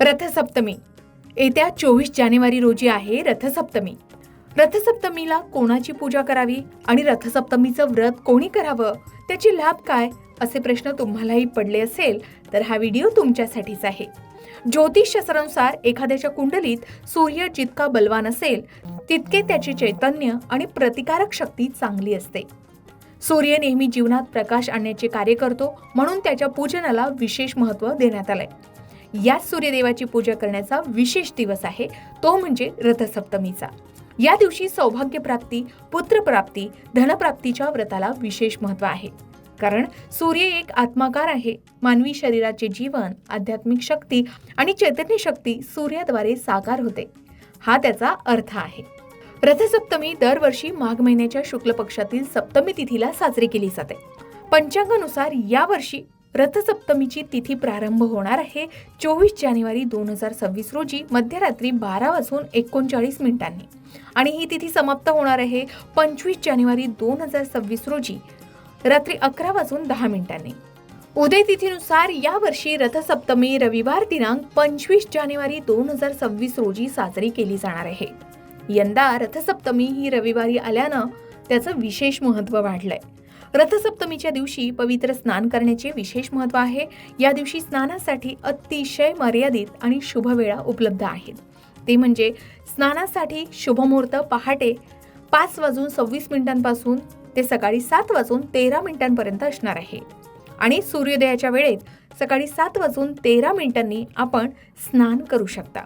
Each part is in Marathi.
रथसप्तमी. येत्या चोवीस जानेवारी रोजी आहे रथसप्तमी. रथसप्तमीला कोणाची पूजा करावी आणि रथसप्तमीचं व्रत कोणी करावं? त्याची लाभ काय? असे प्रश्न तुम्हालाही पडले असेल तर हा व्हिडिओ तुमच्यासाठीच आहे. ज्योतिषशास्त्रानुसार एखाद्याच्या कुंडलीत सूर्य जितका बलवान असेल तितके त्याचे चैतन्य आणि प्रतिकारक शक्ती चांगली असते. सूर्य नेहमी जीवनात प्रकाश आणण्याचे कार्य करतो म्हणून त्याच्या पूजनाला विशेष महत्त्व देण्यात आलंय. याच सूर्यदेवाची पूजा करण्याचा विशेष दिवस आहे. तो म्हणजे रथसप्तमीचा. या दिवशी सौभाग्यप्राप्ती पुत्रप्राप्ती धनप्राप्तीच्या व्रताला विशेष महत्त्व आहे. कारण सूर्य एक आत्माकार आहे. मानवी शरीराचे जीवन आध्यात्मिक शक्ती आणि चैतन्य शक्ती सूर्याद्वारे साकार होते. हा त्याचा अर्थ आहे. रथसप्तमी दरवर्षी माघ महिन्याच्या शुक्ल पक्षातील सप्तमी तिथीला साजरी केली जाते. पंचांगानुसार यावर्षी रथसप्तमीची तिथी प्रारंभ होणार आहे. चोवीस जानेवारी दोन हजार सव्वीस रोजी मध्यरात्री बारा वाजून एकोणचाळीस मिनिटांनी. आणि ही तिथी समाप्त होणार आहे पंचवीस जानेवारी दोन हजार सव्वीस रोजी. रात्री अकरा वाजून दहा मिनिटांनी. उदय तिथीनुसार यावर्षी रथसप्तमी रविवार दिनांक पंचवीस जानेवारी दोन हजार सव्वीस रोजी साजरी केली जाणार आहे. यंदा रथसप्तमी ही रविवारी आल्यानं त्याचं विशेष महत्त्व वाढलंय. रथसप्तमीच्या दिवशी पवित्र स्नान करण्याचे विशेष महत्त्व आहे. या दिवशी स्नानासाठी अतिशय मर्यादित आणि शुभ वेळा उपलब्ध आहेत. ते म्हणजे स्नानासाठी शुभमुहूर्त पहाटे पाच वाजून सव्वीस मिनिटांपासून ते सकाळी सात वाजून तेरा मिनिटांपर्यंत असणार आहे. आणि सूर्योदयाच्या वेळेत सकाळी सात वाजून तेरा मिनिटांनी आपण स्नान करू शकता.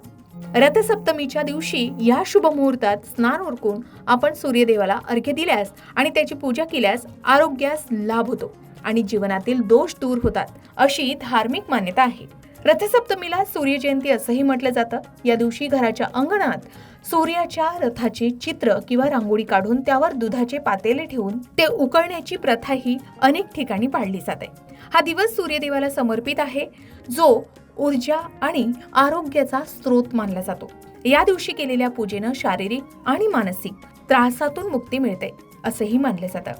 रथसप्तमीच्या दिवशी या शुभ मुहूर्तात स्नान उरकून आपण सूर्यदेवाला अर्घ्य दिल्यास आणि त्याची पूजा केल्यास आरोग्यास लाभ होतो आणि जीवनातील दोष दूर होतात अशी धार्मिक मान्यता आहे. रथसप्तमीला सूर्यजयंती असंही म्हटलं जातं. या दिवशी घराच्या अंगणात सूर्याच्या रथाचे चित्र किंवा रांगोळी काढून त्यावर दुधाचे पातेले ठेवून ते उकळण्याची प्रथा ही अनेक ठिकाणी पाळली जाते. हा दिवस सूर्यदेवाला समर्पित आहे. जो ऊर्जा आणि आरोग्याचा स्रोत मानला जातो. या दिवशी केलेल्या पूजेनं शारीरिक आणि मानसिक त्रासातून मुक्ती मिळते असेही मानले जातं.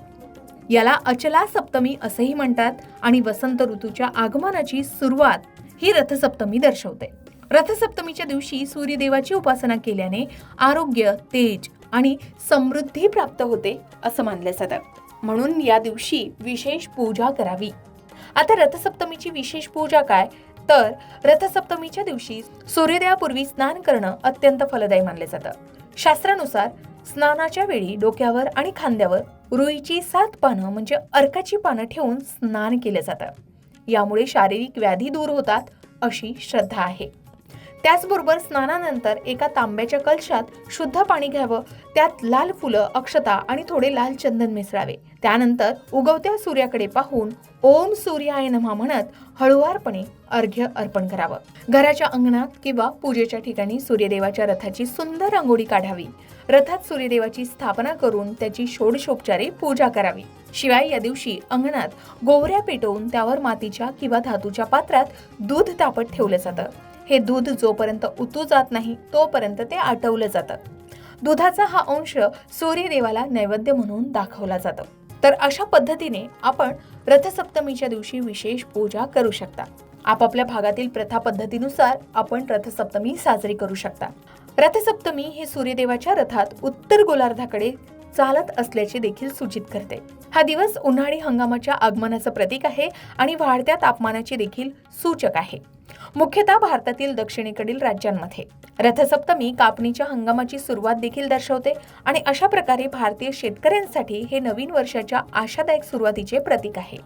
याला अचला सप्तमी असंही म्हणतात आणि वसंत ऋतूच्या आगमनाची सुरुवात ही रथसप्तमी दर्शवते. रथसप्तमीच्या दिवशी सूर्यदेवाची उपासना केल्याने आरोग्य तेज आणि समृद्धी प्राप्त होते असं मानलं जातं. म्हणून या दिवशी विशेष पूजा करावी. आता रथसप्तमीची विशेष पूजा काय? तर रथसप्तमीच्या दिवशी सूर्योदयापूर्वी स्नान करणं अत्यंत फलदायी मानले जातं. शास्त्रानुसार स्नानाच्या वेळी डोक्यावर आणि खांद्यावर रुईची सात पानं म्हणजे अर्काची पानं ठेवून स्नान केलं जातं. यामुळे शारीरिक व्याधी दूर होतात अशी श्रद्धा आहे. त्याचबरोबर स्नानानंतर एका तांब्याच्या कलशात शुद्ध पाणी घ्यावं. त्यात लाल फुलं अक्षता आणि थोडे लाल चंदन मिसळावे. त्यानंतर उगवत्या सूर्याकडे पाहून ओम सूर्याय नमः म्हणत हळुवारपणे अर्घ्य अर्पण करावं. घराच्या अंगणात किंवा पूजेच्या ठिकाणी सूर्यदेवाच्या रथाची सुंदर रांगोळी काढावी. रथात सूर्यदेवाची स्थापना करून त्याची षोडशोपचारे पूजा करावी. शिवाय या दिवशी अंगणात गोवऱ्या पेटवून त्यावर मातीच्या किंवा धातूच्या पात्रात दूध तापत ठेवलं जातं. हे दूध जोपर्यंत उतू जात नाही तोपर्यंत ते आटवलं जातं. दुधाचा हा अंश सूर्यदेवाला नैवेद्य म्हणून दाखवला जातो. तर अशा पद्धतीने आपण रथसप्तमीच्या दिवशी विशेष पूजा करू शकता. आपापल्या भागातील प्रथा पद्धतीनुसार आपण रथसप्तमी साजरी करू शकता. रथसप्तमी हे सूर्यदेवाच्या रथात उत्तर गोलार्धाकडे चालत असल्याचे देखील सूचित करते. हा दिवस उन्हाळी हंगामाच्या आगमनाचं प्रतीक आहे आणि वाढत्या तापमानाचे देखील सूचक आहे. मुख्यतः भारतातील दक्षिणेकडील राज्यांमध्ये. रथसप्तमी कापणीच्या हंगामाची सुरुवात देखील दर्शवते आणि अशा प्रकारे भारतीय शेतकऱ्यांसाठी हे नवीन वर्षाच्या आशादायक सुरुवातीचे प्रतीक आहे.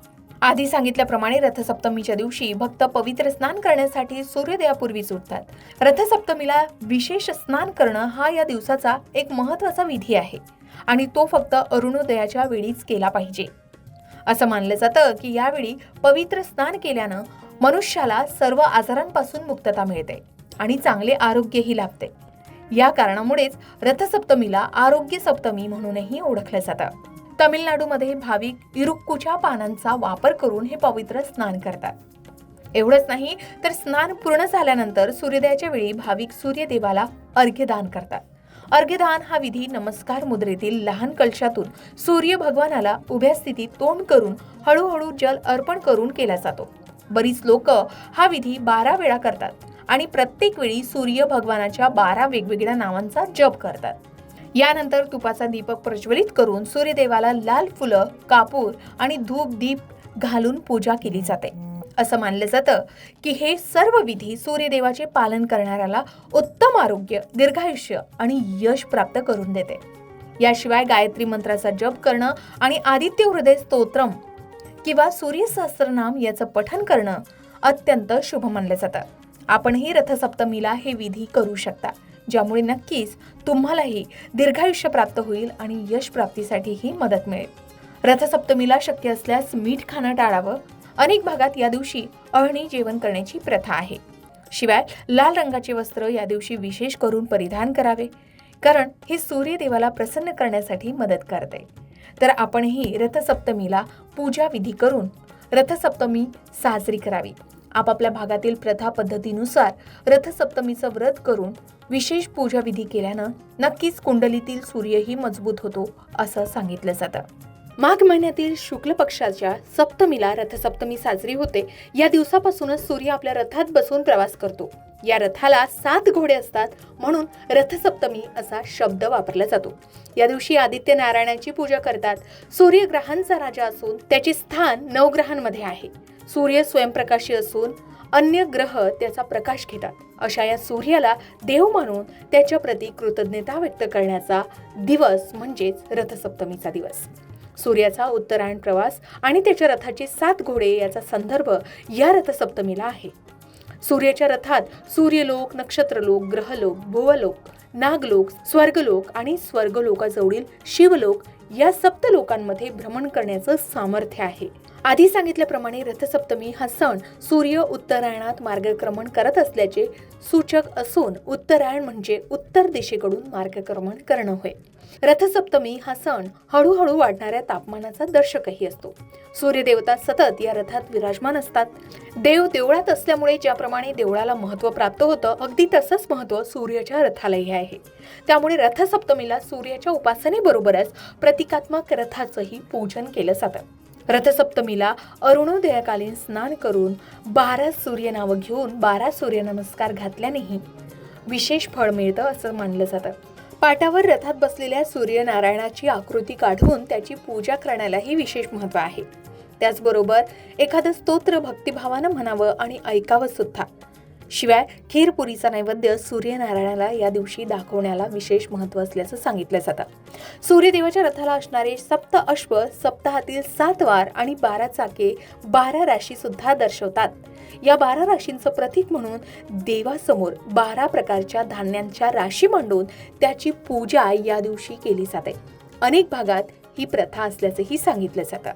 आधी सांगितल्याप्रमाणे रथसप्तमीच्या दिवशी भक्त पवित्र स्नान करण्यासाठी सूर्योदयापूर्वीच उठतात. रथसप्तमीला विशेष स्नान करणं हा या दिवसाचा एक महत्त्वाचा विधी आहे आणि तो फक्त अरुणोदयाच्या वेळीच केला पाहिजे. असं मानलं जातं की यावेळी पवित्र स्नान केल्यानं मनुष्याला सर्व आजारांपासून मुक्तता मिळते आणि चांगले आरोग्यही लाभते. या कारणामुळेच रथसप्तमीला आरोग्य सप्तमी म्हणूनही ओळखलं जातं. तमिळनाडूमध्ये भाविक इरुक्कूच्या पानांचा वापर करून हे पवित्र स्नान करतात. एवढंच नाही तर स्नान पूर्ण झाल्यानंतर सूर्योदयाच्या वेळी भाविक सूर्यदेवाला अर्घ्यदान करतात. अर्घ्यदान हा विधी नमस्कार मुद्रेतील लहान कलशातून सूर्य भगवानाला उभ्या स्थितीत तोंड करून हळूहळू जल अर्पण करून केला जातो. बरीच लोक हा विधी बारा वेळा करतात आणि प्रत्येक वेळी सूर्य भगवानाच्या बारा वेगवेगळ्या नावांचा जप करतात. यानंतर तुपाचा दीपक प्रज्वलित करून सूर्यदेवाला लाल फुलं कापूर आणि धूप दीप घालून पूजा केली जाते. असं मानलं जातं की हे सर्व विधी सूर्यदेवाचे पालन करणाऱ्याला उत्तम आरोग्य दीर्घायुष्य आणि यश प्राप्त करून देते. याशिवाय गायत्री मंत्राचा जप करणं आणि आदित्य हृदय स्तोत्रम किंवा सूर्यसहस्रनाम याचं पठन करणं अत्यंत शुभ मानलं जातं. आपणही रथसप्तमीला हे विधी करू शकता. ज्यामुळे नक्कीच तुम्हालाही दीर्घायुष्य प्राप्त होईल आणि यश प्राप्तीसाठीही मदत मिळेल. रथसप्तमीला शक्य असल्यास मीठ खाणं टाळावं. अनेक भागात या दिवशी अळणी जेवण करण्याची प्रथा आहे. शिवाय लाल रंगाचे वस्त्र या दिवशी विशेष करून परिधान करावे. कारण हे सूर्यदेवाला प्रसन्न करण्यासाठी मदत करते. तर आपणही रथसप्तमीला पूजाविधी करून रथसप्तमी साजरी करावी. आपापल्या भागातील प्रथा पद्धतीनुसार रथसप्तमीचं व्रत करून विशेष पूजाविधी केल्यानं नक्कीच कुंडलीतील सूर्यही मजबूत होतो असं सांगितलं जातं. माघ महिन्यातील शुक्ल पक्षाच्या सप्तमीला रथसप्तमी साजरी होते. या दिवसापासूनच सूर्य आपल्या रथात बसून प्रवास करतो. या रथाला सात घोडे असतात म्हणून रथसप्तमी असा शब्द वापरला जातो. या दिवशी आदित्य नारायणाची पूजा करतात. सूर्य ग्रहांचा राजा असून त्याचे स्थान नवग्रहांमध्ये आहे. सूर्य स्वयंप्रकाशी असून अन्य ग्रह त्याचा प्रकाश घेतात. अशा या सूर्याला देव मानून त्याच्या प्रती कृतज्ञता व्यक्त करण्याचा दिवस म्हणजेच रथसप्तमीचा दिवस. सूर्याचा उत्तरायण प्रवास आणि त्याच्या रथाचे सात घोडे याचा संदर्भ या रथसप्तमीला आहे. सूर्याच्या रथात सूर्यलोक नक्षत्रलोक ग्रहलोक भुवलोक नागलोक स्वर्गलोक आणि स्वर्गलोकाजवळील शिवलोक या सप्त लोकांमध्ये भ्रमण करण्याचं सामर्थ्य आहे. आधी सांगितल्याप्रमाणे रथसप्तमी हा सण सूर्य उत्तरायणात मार्गक्रमण करत असल्याचे सूचक असून उत्तरायण म्हणजे उत्तर दिशेकडून मार्गक्रमण करणं होय. रथसप्तमी हा सण हळूहळू वाढणाऱ्या तापमानाचा दर्शकही असतो. सूर्यदेवता सतत या रथात विराजमान असतात. देव देवळात असल्यामुळे ज्याप्रमाणे देवळाला महत्त्व प्राप्त होतं अगदी तसंच महत्त्व सूर्याच्या रथालाही आहे. त्यामुळे रथसप्तमीला सूर्याच्या उपासनेबरोबरच प्रतिकात्मक रथाचंही पूजन केलं जातं. रथसप्तमीला अरुणोदयाकालीन स्नान करून बारा सूर्य नावं घेऊन बारा सूर्यनमस्कार घातल्यानेही विशेष फळ मिळतं असं मानलं जातं. पाटावर रथात बसलेल्या सूर्यनारायणाची आकृती काढून त्याची पूजा करण्यालाही विशेष महत्त्व आहे. त्याचबरोबर एखादं स्तोत्र भक्तिभावानं म्हणावं आणि ऐकावं सुद्धा. शिवाय खीरपुरीचा नैवेद्य सूर्यनारायणाला या दिवशी दाखवण्याला विशेष महत्त्व असल्याचं सांगितलं जातं. सूर्यदेवाच्या रथाला असणारे सप्त अश्व सप्ताहातील सात वार आणि बारा चाके बारा राशी सुद्धा दर्शवतात. या बारा राशींचं प्रतीक म्हणून देवासमोर बारा प्रकारच्या धान्यांच्या राशी मांडून त्याची पूजा या दिवशी केली जाते. अनेक भागात ही प्रथा असल्याचंही सांगितलं जातं.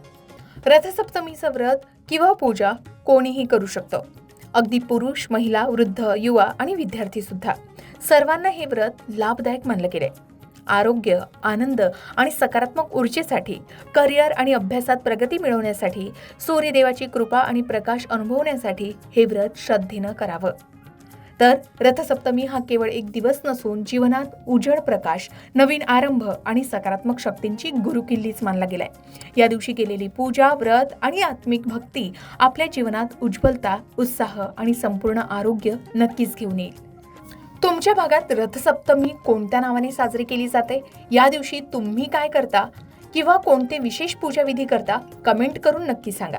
रथसप्तमीचं व्रत किंवा पूजा कोणीही करू शकतो. अगदी पुरुष महिला वृद्ध युवा आणि विद्यार्थी सुद्धा. सर्वांना हे व्रत लाभदायक मानलं गेलंय. आरोग्य आनंद आणि सकारात्मक ऊर्जेसाठी करिअर आणि अभ्यासात प्रगती मिळवण्यासाठी सूर्यदेवाची कृपा आणि प्रकाश अनुभवण्यासाठी हे व्रत श्रद्धेनं करावं. तर रथसप्तमी हा केवळ एक दिवस नसून जीवनात उजळ प्रकाश नवीन आरंभ आणि सकारात्मक शक्तींची गुरुकिल्लीच मानला गेलाय. या दिवशी केलेली पूजा व्रत आणि आत्मिक भक्ती आपल्या जीवनात उज्ज्वलता उत्साह आणि संपूर्ण आरोग्य नक्कीच घेऊन येईल. तुमच्या भागात रथसप्तमी कोणत्या नावाने साजरी केली जाते? या दिवशी तुम्ही काय करता? किंवा कोणते विशेष पूजाविधी करता? कमेंट करून नक्की सांगा.